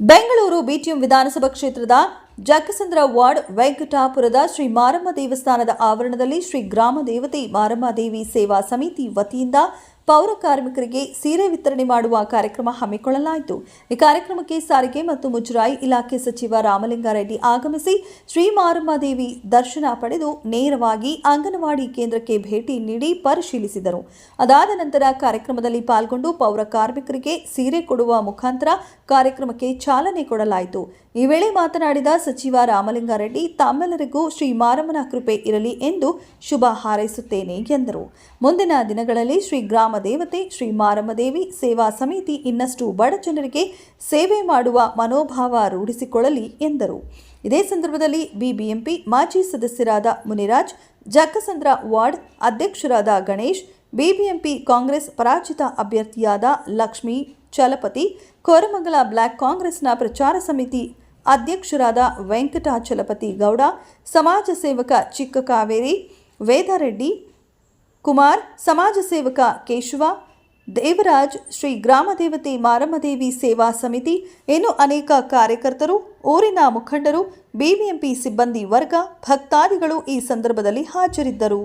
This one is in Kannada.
ಬೆಂಗಳೂರು ಬಿಟಿಎಂ ವಿಧಾನಸಭಾ ಕ್ಷೇತ್ರದ ಜಕ್ಕಸಂದ್ರ ವಾರ್ಡ್ ವೆಂಕಟಾಪುರದ ಶ್ರೀ ಮಾರಮ್ಮ ದೇವಸ್ಥಾನದ ಆವರಣದಲ್ಲಿ ಶ್ರೀ ಗ್ರಾಮ ದೇವತೆ ಮಾರಮ್ಮ ದೇವಿ ಸೇವಾ ಸಮಿತಿ ವತಿಯಿಂದ ಪೌರ ಕಾರ್ಮಿಕರಿಗೆ ಸೀರೆ ವಿತರಣೆ ಮಾಡುವ ಕಾರ್ಯಕ್ರಮ ಹಮ್ಮಿಕೊಳ್ಳಲಾಯಿತು. ಈ ಕಾರ್ಯಕ್ರಮಕ್ಕೆ ಸಾರಿಗೆ ಮತ್ತು ಮುಜರಾಯಿ ಇಲಾಖೆ ಸಚಿವ ರಾಮಲಿಂಗಾರೆಡ್ಡಿ ಆಗಮಿಸಿ ಶ್ರೀ ಮಾರಮ್ಮ ದೇವಿ ದರ್ಶನ ಪಡೆದು ನೇರವಾಗಿ ಅಂಗನವಾಡಿ ಕೇಂದ್ರಕ್ಕೆ ಭೇಟಿ ನೀಡಿ ಪರಿಶೀಲಿಸಿದರು. ಅದಾದ ನಂತರ ಕಾರ್ಯಕ್ರಮದಲ್ಲಿ ಪಾಲ್ಗೊಂಡು ಪೌರ ಕಾರ್ಮಿಕರಿಗೆ ಸೀರೆ ಕೊಡುವ ಮುಖಾಂತರ ಕಾರ್ಯಕ್ರಮಕ್ಕೆ ಚಾಲನೆ ಕೊಡಲಾಯಿತು. ಈ ವೇಳೆ ಮಾತನಾಡಿದ ಸಚಿವ ರಾಮಲಿಂಗಾರೆಡ್ಡಿ, ತಮ್ಮೆಲ್ಲರಿಗೂ ಶ್ರೀ ಮಾರಮ್ಮನ ಕೃಪೆ ಇರಲಿ ಎಂದು ಶುಭ ಹಾರೈಸುತ್ತೇನೆ ಎಂದರು. ಮುಂದಿನ ದಿನಗಳಲ್ಲಿ ಶ್ರೀ ಗ್ರಾಮ ದೇವತೆ, ಶ್ರೀ ಮಾರಮ್ಮದೇವಿ ಸೇವಾ ಸಮಿತಿ ಇನ್ನಷ್ಟು ಬಡ ಜನರಿಗೆ ಸೇವೆ ಮಾಡುವ ಮನೋಭಾವ ರೂಢಿಸಿಕೊಳ್ಳಲಿ ಎಂದರು. ಇದೇ ಸಂದರ್ಭದಲ್ಲಿ ಬಿಬಿಎಂಪಿ ಮಾಜಿ ಸದಸ್ಯರಾದ ಮುನಿರಾಜ್, ಜಕ್ಕಸಂದ್ರ ವಾರ್ಡ್ ಅಧ್ಯಕ್ಷರಾದ ಗಣೇಶ್, ಬಿಬಿಎಂಪಿ ಕಾಂಗ್ರೆಸ್ ಪರಾಜಿತ ಅಭ್ಯರ್ಥಿಯಾದ ಲಕ್ಷ್ಮಿ, ಚಲಪತಿ, ಕೋರಮಂಗಲ ಬ್ಲಾಕ್ ಕಾಂಗ್ರೆಸ್ನ ಪ್ರಚಾರ ಸಮಿತಿ ಅಧ್ಯಕ್ಷರಾದ ವೆಂಕಟಾಚಲಪತಿ ಗೌಡ, ಸಮಾಜ ಸೇವಕ ಚಿಕ್ಕ ಕಾವೇರಿ ವೇದಾರೆಡ್ಡಿ ಕುಮಾರ್, ಸಮಾಜ ಸೇವಕ ಕೇಶವ, ದೇವರಾಜ್, ಶ್ರೀ ಗ್ರಾಮದೇವತೆ ಮಾರಮ್ಮದೇವಿ ಸೇವಾ ಸಮಿತಿ, ಇನ್ನು ಅನೇಕ ಕಾರ್ಯಕರ್ತರು, ಊರಿನ ಮುಖಂಡರು, ಬಿಬಿಎಂಪಿ ಸಿಬ್ಬಂದಿ ವರ್ಗ, ಭಕ್ತಾದಿಗಳು ಈ ಸಂದರ್ಭದಲ್ಲಿ ಹಾಜರಿದ್ದರು.